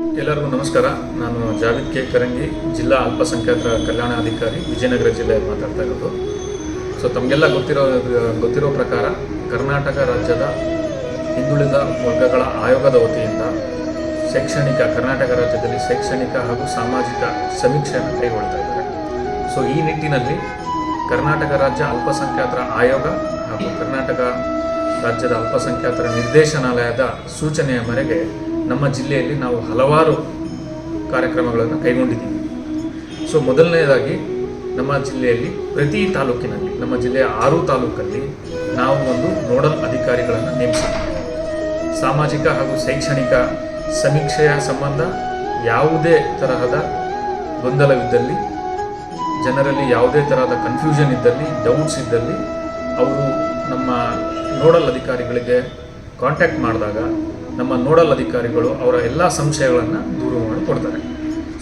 ಎಲ್ಲರಿಗೂ ನಮಸ್ಕಾರ. ನಾನು ಜಾವಿದ್ ಕೆ. ಕರಂಗಿ, ಜಿಲ್ಲಾ ಅಲ್ಪಸಂಖ್ಯಾತರ ಕಲ್ಯಾಣಾಧಿಕಾರಿ ವಿಜಯನಗರ ಜಿಲ್ಲೆ ಮಾತಾಡ್ತಾ ಇರೋದು. ಸೊ ತಮಗೆಲ್ಲ ಗೊತ್ತಿರೋ ಗೊತ್ತಿರೋ ಪ್ರಕಾರ ಕರ್ನಾಟಕ ರಾಜ್ಯದ ಹಿಂದುಳಿದ ವರ್ಗಗಳ ಆಯೋಗದ ವತಿಯಿಂದ ಶೈಕ್ಷಣಿಕ, ಕರ್ನಾಟಕ ರಾಜ್ಯದಲ್ಲಿ ಶೈಕ್ಷಣಿಕ ಹಾಗೂ ಸಾಮಾಜಿಕ ಸಮೀಕ್ಷೆಯನ್ನು ಕೈಗೊಳ್ತಾ ಇದ್ದಾರೆ. ಸೊ ಈ ನಿಟ್ಟಿನಲ್ಲಿ ಕರ್ನಾಟಕ ರಾಜ್ಯ ಅಲ್ಪಸಂಖ್ಯಾತರ ಆಯೋಗ ಹಾಗೂ ಕರ್ನಾಟಕ ರಾಜ್ಯದ ಅಲ್ಪಸಂಖ್ಯಾತರ ನಿರ್ದೇಶನಾಲಯದ ಸೂಚನೆಯ ಮೇರೆಗೆ ನಮ್ಮ ಜಿಲ್ಲೆಯಲ್ಲಿ ನಾವು ಹಲವಾರು ಕಾರ್ಯಕ್ರಮಗಳನ್ನು ಕೈಗೊಂಡಿದ್ದೀವಿ. ಸೊ ಮೊದಲನೆಯದಾಗಿ ನಮ್ಮ ಜಿಲ್ಲೆಯಲ್ಲಿ ಪ್ರತಿ ತಾಲೂಕಿನಲ್ಲಿ, ನಮ್ಮ ಜಿಲ್ಲೆಯ ಆರು ತಾಲೂಕಲ್ಲಿ ನಾವು ಒಂದು ನೋಡಲ್ ಅಧಿಕಾರಿಗಳನ್ನು ನೇಮಿಸಿದ್ದೀವಿ. ಸಾಮಾಜಿಕ ಹಾಗೂ ಶೈಕ್ಷಣಿಕ ಸಮೀಕ್ಷೆಯ ಸಂಬಂಧ ಯಾವುದೇ ತರಹದ ಗೊಂದಲವಿದ್ದಲ್ಲಿ, ಜನರಲ್ಲಿ ಯಾವುದೇ ತರಹದ ಕನ್ಫ್ಯೂಷನ್ ಇದ್ದಲ್ಲಿ ಡೌಟ್ಸ್ ಇದ್ದಲ್ಲಿ, ಅವರು ನಮ್ಮ ನೋಡಲ್ ಅಧಿಕಾರಿಗಳಿಗೆ ಕಾಂಟ್ಯಾಕ್ಟ್ ಮಾಡಿದಾಗ ನಮ್ಮ ನೋಡಲ್ ಅಧಿಕಾರಿಗಳು ಅವರ ಎಲ್ಲ ಸಂಶಯಗಳನ್ನು ದೂರವಾಣಿ ಕೊಡ್ತಾರೆ.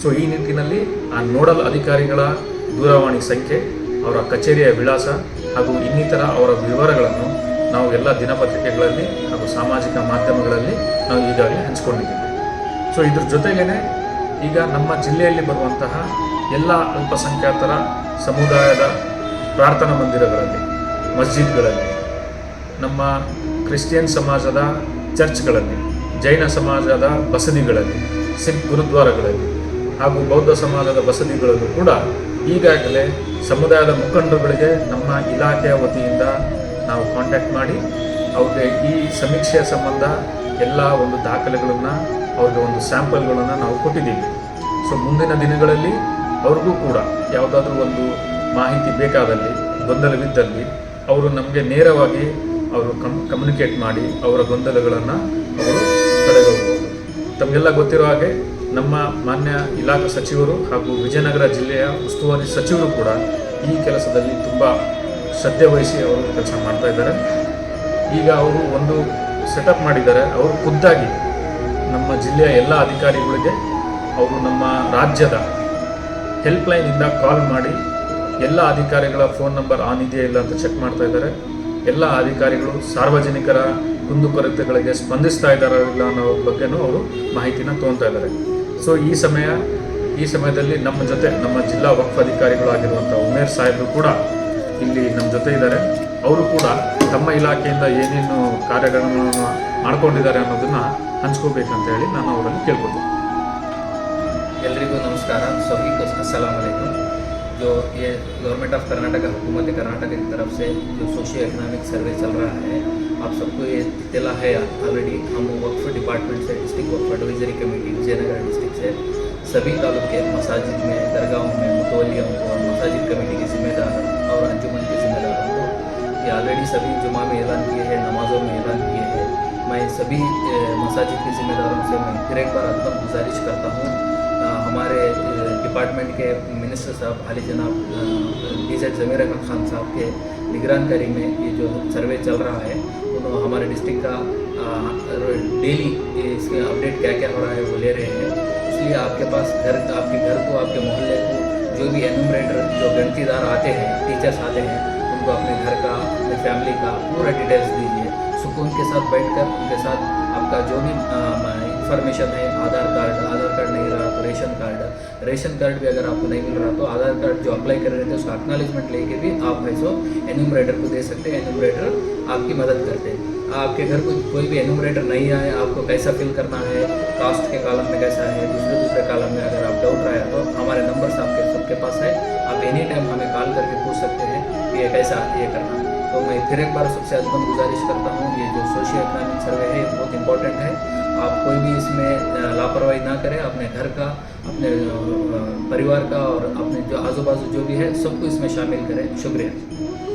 ಸೊ ಈ ನಿಟ್ಟಿನಲ್ಲಿ ಆ ನೋಡಲ್ ಅಧಿಕಾರಿಗಳ ದೂರವಾಣಿ ಸಂಖ್ಯೆ, ಅವರ ಕಚೇರಿಯ ವಿಳಾಸ ಹಾಗೂ ಇನ್ನಿತರ ಅವರ ವಿವರಗಳನ್ನು ನಾವು ಎಲ್ಲ ದಿನಪತ್ರಿಕೆಗಳಲ್ಲಿ ಹಾಗೂ ಸಾಮಾಜಿಕ ಮಾಧ್ಯಮಗಳಲ್ಲಿ ನಾವು ಈಗಾಗಲೇ ಹಂಚ್ಕೊಂಡಿದ್ದೀವಿ. ಸೊ ಇದ್ರ ಜೊತೆಗೇ ಈಗ ನಮ್ಮ ಜಿಲ್ಲೆಯಲ್ಲಿ ಬರುವಂತಹ ಎಲ್ಲ ಅಲ್ಪಸಂಖ್ಯಾತರ ಸಮುದಾಯದ ಪ್ರಾರ್ಥನಾ ಮಂದಿರಗಳಲ್ಲಿ, ಮಸ್ಜಿದ್ಗಳಲ್ಲಿ, ನಮ್ಮ ಕ್ರಿಶ್ಚಿಯನ್ ಸಮಾಜದ ಚರ್ಚ್ಗಳಲ್ಲಿ, ಜೈನ ಸಮಾಜದ ಬಸದಿಗಳಲ್ಲಿ, ಸಿಖ್ ಗುರುದ್ವಾರಗಳಲ್ಲಿ ಹಾಗೂ ಬೌದ್ಧ ಸಮಾಜದ ಬಸದಿಗಳಲ್ಲೂ ಕೂಡ ಈಗಾಗಲೇ ಸಮುದಾಯದ ಮುಖಂಡರುಗಳಿಗೆ ನಮ್ಮ ಇಲಾಖೆಯ ವತಿಯಿಂದ ನಾವು ಕಾಂಟ್ಯಾಕ್ಟ್ ಮಾಡಿ, ಅವ್ರಿಗೆ ಈ ಸಮೀಕ್ಷೆಯ ಸಂಬಂಧ ಎಲ್ಲ ಒಂದು ದಾಖಲೆಗಳನ್ನು, ಅವ್ರಿಗೆ ಒಂದು ಸ್ಯಾಂಪಲ್ಗಳನ್ನು ನಾವು ಕೊಟ್ಟಿದ್ದೀವಿ. ಸೊ ಮುಂದಿನ ದಿನಗಳಲ್ಲಿ ಅವ್ರಿಗೂ ಕೂಡ ಯಾವುದಾದ್ರೂ ಒಂದು ಮಾಹಿತಿ ಬೇಕಾದಲ್ಲಿ, ಗೊಂದಲವಿದ್ದಲ್ಲಿ, ಅವರು ನಮಗೆ ನೇರವಾಗಿ ಅವರು ಕಮ್ ಕಮ್ಯುನಿಕೇಟ್ ಮಾಡಿ ಅವರ ಗೊಂದಲಗಳನ್ನು ಅವರು ತಡೆಗಟ್ಟಬಹುದು ತಮಗೆಲ್ಲ ಗೊತ್ತಿರೋ ಹಾಗೆ ನಮ್ಮ ಮಾನ್ಯ ಇಲಾಖಾ ಸಚಿವರು ಹಾಗೂ ವಿಜಯನಗರ ಜಿಲ್ಲೆಯ ಉಸ್ತುವಾರಿ ಸಚಿವರು ಕೂಡ ಈ ಕೆಲಸದಲ್ಲಿ ತುಂಬ ಶ್ರದ್ಧೆ ವಹಿಸಿ ಅವರು ಕೆಲಸ ಮಾಡ್ತಾ ಇದ್ದಾರೆ. ಈಗ ಅವರು ಒಂದು ಸೆಟಪ್ ಮಾಡಿದ್ದಾರೆ. ಅವರು ಖುದ್ದಾಗಿ ನಮ್ಮ ಜಿಲ್ಲೆಯ ಎಲ್ಲ ಅಧಿಕಾರಿಗಳಿಗೆ ಅವರು ನಮ್ಮ ರಾಜ್ಯದ ಹೆಲ್ಪ್ಲೈನಿಂದ ಕಾಲ್ ಮಾಡಿ ಎಲ್ಲ ಅಧಿಕಾರಿಗಳ ಫೋನ್ ನಂಬರ್ ಆನ್ ಇದೆಯಾ ಇಲ್ಲ ಅಂತ ಚೆಕ್ ಮಾಡ್ತಾ ಇದ್ದಾರೆ. ಎಲ್ಲ ಅಧಿಕಾರಿಗಳು ಸಾರ್ವಜನಿಕರ ಕುಂದುಕೊರತೆಗಳಿಗೆ ಸ್ಪಂದಿಸ್ತಾ ಇದ್ದಾರೋ ಇಲ್ಲ ಅನ್ನೋ ಬಗ್ಗೆನೂ ಅವರು ಮಾಹಿತಿನ ತೊಗೊತಾ ಇದ್ದಾರೆ. ಸೊ ಈ ಸಮಯ, ಈ ಸಮಯದಲ್ಲಿ ನಮ್ಮ ಜೊತೆ, ನಮ್ಮ ಜಿಲ್ಲಾ ವಕ್ಫ್ ಅಧಿಕಾರಿಗಳಾಗಿರುವಂಥ ಉಮೇರ್ ಸಾಹೇಬರು ಕೂಡ ಇಲ್ಲಿ ನಮ್ಮ ಜೊತೆ ಇದ್ದಾರೆ. ಅವರು ಕೂಡ ತಮ್ಮ ಇಲಾಖೆಯಿಂದ ಏನೇನು ಕಾರ್ಯಗಳನ್ನು ಮಾಡ್ಕೊಂಡಿದ್ದಾರೆ ಅನ್ನೋದನ್ನು ಹಂಚ್ಕೋಬೇಕಂತ ಹೇಳಿ ನಾನು ಅವರನ್ನು ಕೇಳ್ಕೊತೀನಿ ಎಲ್ರಿಗೂ ನಮಸ್ಕಾರ. ಸೊಹೀ ಅಸ್ಸಲಾಮ್ ವಲೈಕುಮ್ जो ये गवर्नमेंट ऑफ़ कर्नाटक हुकूमत कर्नाटक की तरफ़ से जो सोशियो इकोनॉमिक सर्वे चल रहा है, आप सबको ये इतला है ऑलरेडी हम वक्फ डिपार्टमेंट से district Waqf advisory committee Vijayanagar district से, सभी तालुके मसाजिद में, दरगाहों में मुतवलियों को और मसाजिद कमेटी के जिम्मेदार और अंजुमन के जिम्मेदारों को ये ऑलरेडी सभी जुमा में ऐलान किए हैं, नमाज़ों में ऐलान किए हैं। मैं सभी मसाजिद के जिम्मेदारों से मैं फिर एक बार अदब गुजारिश करता हूँ। हमारे डिपार्टमेंट के मिनिस्टर साहब हाली जनाब डी जेड ज़मीर अहमद खान साहब के निगरानकारी में ये जो सर्वे चल रहा है, उन्होंने हमारे डिस्ट्रिक्ट का डेली इसमें अपडेट क्या क्या हो रहा है वो ले रहे हैं। इसलिए आपके पास घर, आपके घर को, आपके मोहल्ले को जो भी एनुमरेटर जो गणतीदार आते हैं टीचर्स आते हैं, उनको अपने घर का, अपने फैमिली का पूरा डिटेल्स दीजिए। सुकून के साथ बैठकर, उनके साथ आपका जो भी इंफॉर्मेशन है, आधार कार्ड आधार कार्ड नहीं रहा तो रेशन कार्ड रेशन कार्ड भी अगर आपको नहीं मिल रहा तो आधार कार्ड जो अप्लाई कर रहे थे, उसका एक्नॉलेजमेंट लेके भी आप है सो एन्यूमरेटर को दे सकते हैं। एन्यूमरेटर आपकी मदद करते हैं। आपके घर को कोई भी एन्यूमरेटर नहीं आए, आपको कैसा फिल करना है कास्ट के कॉलम में कैसा है, दूसरे दूसरे कॉलम में अगर आप डाउट आया तो हमारे नंबर आपके सबके पास है। आप एनी टाइम हमें कॉल करके पूछ सकते हैं कि ये कैसा, ये करना है। तो मैं फिर एक बार सबसे अजमन गुजारिश करता हूँ, ये जो सोशियो इकोनॉमिक सर्वे है बहुत इंपॉर्टेंट है। आप कोई भी इसमें लापरवाही ना करें, अपने घर का, अपने परिवार का और अपने जो आजू बाजू जो भी है, सबको इसमें शामिल करें। शुक्रिया।